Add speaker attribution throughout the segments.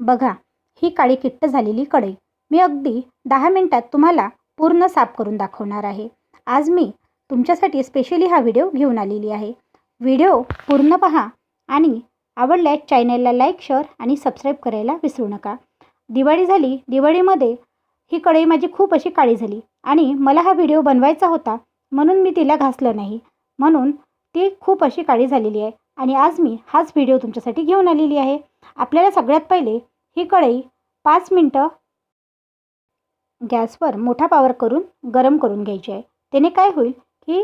Speaker 1: बघा ही काळी किट्ट झालेली कढई. मी अगदी दहा मिनटात तुम्हाला पूर्ण साफ करून दाखवणार आहे. आज मी तुमच्यासाठी स्पेशली हा व्हिडिओ घेऊन आलेली आहे. व्हिडिओ पूर्ण पहा आणि आवडल्यास चॅनलला लाईक शेअर आणि सबस्क्राईब करायला विसरू नका. दिवाळी झाली दिवाळीमध्ये ही कढई माझी खूप अशी काळी झाली आणि मला हा व्हिडिओ बनवायचा होता म्हणून मी तिला घासलं नाही. म्हणून ती खूप अशी काळी झालेली आहे. आणि आज मी हाच व्हिडिओ तुमच्यासाठी घेऊन आलेली आहे. आपल्याला सगळ्यात पहिले ही कढई पाच मिनटं गॅसवर मोठा पावर करून गरम करून घ्यायची आहे. त्याने काय होईल की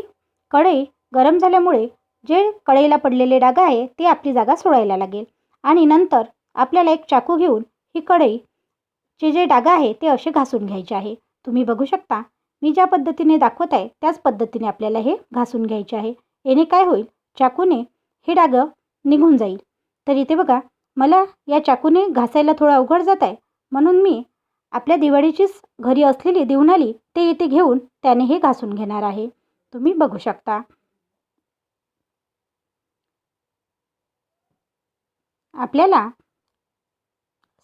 Speaker 1: कढई गरम झाल्यामुळे जे कढईला पडलेले डाग आहे ते आपली जागा सोडायला लागेल. आणि नंतर आपल्याला एक चाकू घेऊन ही कढईचे जे डाग आहे ते असे घासून घ्यायचे आहे. तुम्ही बघू शकता मी ज्या पद्धतीने दाखवत आहे त्याच पद्धतीने आपल्याला हे घासून घ्यायचे आहे. याने काय होईल चाकूने हे डाग निघून जाईल. तर इथे बघा मला या चाकूने घासायला थोडं अवघड जात आहे. म्हणून मी आपल्या दिवाळीचीच घरी असलेली दिवणाली ते इथे घेऊन त्याने हे घासून घेणार आहे. तुम्ही बघू शकता. आपल्याला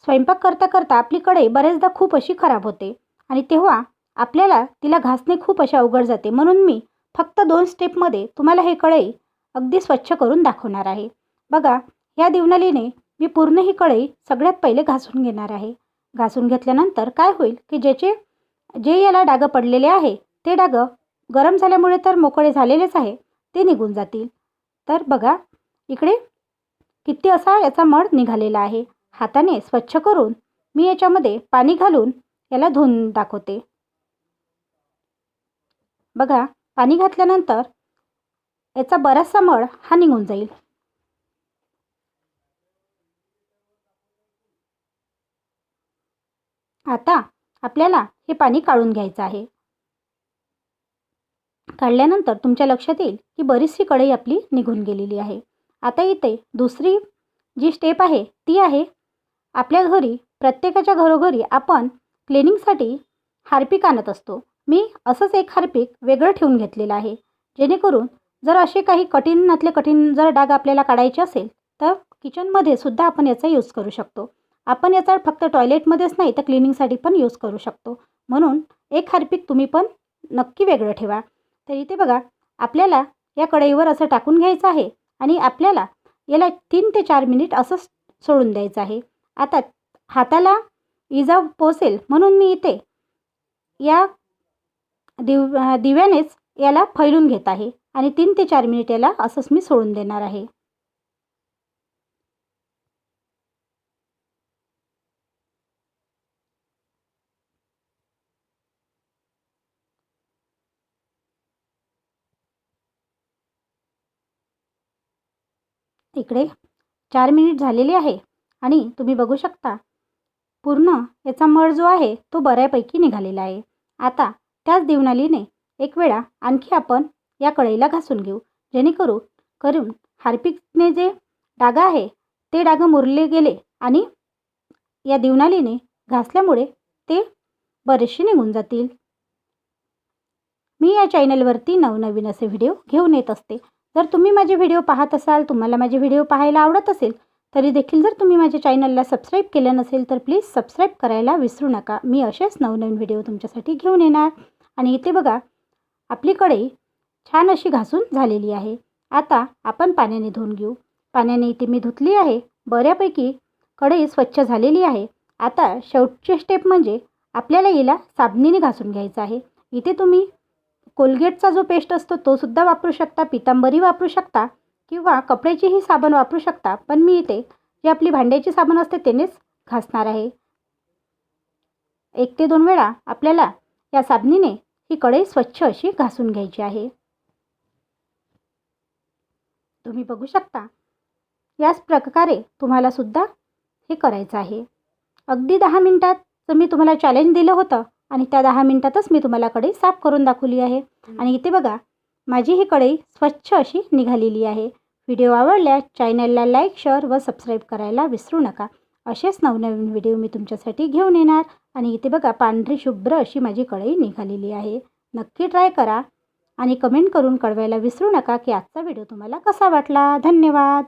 Speaker 1: स्वयंपाक करता करता आपली कढई बऱ्याचदा खूप अशी खराब होते आणि तेव्हा आपल्याला तिला घासणे खूप अशा अवघड जाते. म्हणून मी फक्त दोन स्टेपमध्ये तुम्हाला हे कढई अगदी स्वच्छ करून दाखवणार आहे. बघा या दिवनालीने मी पूर्ण ही कढई सगळ्यात पहिले घासून घेणार आहे. घासून घेतल्यानंतर काय होईल की ज्याचे जे याला डागं पडलेले आहे ते डागं गरम झाल्यामुळे तर मोकळे झालेलेच आहे ते निघून जातील. तर बघा इकडे किती असा याचा मळ निघालेला आहे. हाताने स्वच्छ करून मी याच्यामध्ये पाणी घालून याला धुवून दाखवते. बघा पाणी घातल्यानंतर याचा बराचसा मळ हा निघून जाईल. आता आपल्याला हे पाणी काढून घ्यायचं आहे. काढल्यानंतर तुमच्या लक्षात येईल की बरीचशी कढई आपली निघून गेलेली आहे. आता इथे दुसरी जी स्टेप आहे ती आहे आपल्या घरी प्रत्येकाच्या घरोघरी आपण क्लिनिंगसाठी हार्पिक आणत असतो. मी असंच एक हार्पिक वेगळं ठेवून घेतलेलं आहे. जेणेकरून जर असे काही कठीणातले कठीण जर डाग आपल्याला काढायचे असेल तर किचनमध्ये सुद्धा आपण याचा यूज करू शकतो. आपण याचा फक्त टॉयलेटमध्येच नाही तर क्लिनिंगसाठी पण यूज करू शकतो. म्हणून एक हार्पिक तुम्ही पण नक्की वेगळं ठेवा. तर इथे बघा आपल्याला या कढईवर असं टाकून घ्यायचं आहे आणि आपल्याला याला तीन ते चार मिनिट असंच सोडून द्यायचं आहे. आता हाताला इजा पोचेल म्हणून मी इथे या दिव दिव्यानेच याला फैलून घेत आहे. आणि तीन ते चार मिनिट याला असंच मी सोडून देणार आहे. इकडे चार मिनिट झालेले आहे आणि तुम्ही बघू शकता. पूर्ण याचा मळ जो आहे तो बऱ्यापैकी निघालेला आहे. आता त्याच दिवनालीने एक वेळा आणखी आपण या कढईला घासून घेऊ. जेणेकरून करून हार्पिकने जे डागं आहे ते डागं मुरले गेले आणि या दिवनालीने घासल्यामुळे ते बरेचसे निघून जातील. मी या चॅनलवरती नवनवीन असे व्हिडिओ घेऊन येत असते. जर तुम्ही माझे व्हिडिओ पाहत असाल तुम्हाला माझे व्हिडिओ पाहायला आवडत असेल तरी देखील जर तुम्ही माझ्या चॅनलला सबस्क्राईब केलं नसेल तर प्लीज सबस्क्राईब करायला विसरू नका. मी असेच नवनवीन व्हिडिओ तुमच्यासाठी घेऊन येणार. आणि इथे बघा आपली कढई छान अशी घासून झालेली आहे. आता आपण पाण्याने धुवून घेऊ. पाण्याने इथे मी धुतली आहे. बऱ्यापैकी कढई स्वच्छ झालेली आहे. आता शेवटची स्टेप म्हणजे आपल्याला हिला साबणीने घासून घ्यायचं आहे. इथे तुम्ही कोलगेटचा जो पेस्ट असतो तो सुद्धा वापरू शकता पितांबरी वापरू शकता किंवा कपड्याचीही साबण वापरू शकता. पण मी इथे जी आपली भांड्याची साबण असते त्यानेच घासणार आहे. एक ते दोन वेळा आपल्याला या साबणीने ही कढई स्वच्छ अशी घासून घ्यायची आहे. तुम्ही बघू शकता. याच प्रकारे तुम्हाला सुद्धा हे करायचं आहे. अगदी दहा मिनटात मी तुम्हाला चॅलेंज दिलं होतं आणि त्या दहा मिनटातच मी तुम्हाला कढई साफ करून दाखवली आहे. आणि इथे बघा माझी ही कढई स्वच्छ अशी निघालेली आहे. व्हिडिओ आवडल्यास चॅनलला लाईक शेअर व सबस्क्राईब करायला विसरू नका. असेच नवनवीन व्हिडिओ मी तुमच्यासाठी घेऊन येणार. आणि इथे बघा पांढरी शुभ्र अशी माझी कढई निघालेली आहे. नक्की ट्राय करा. आणि कमेंट करून कळवायला विसरू नका की आजचा व्हिडिओ तुम्हाला कसा वाटला. धन्यवाद.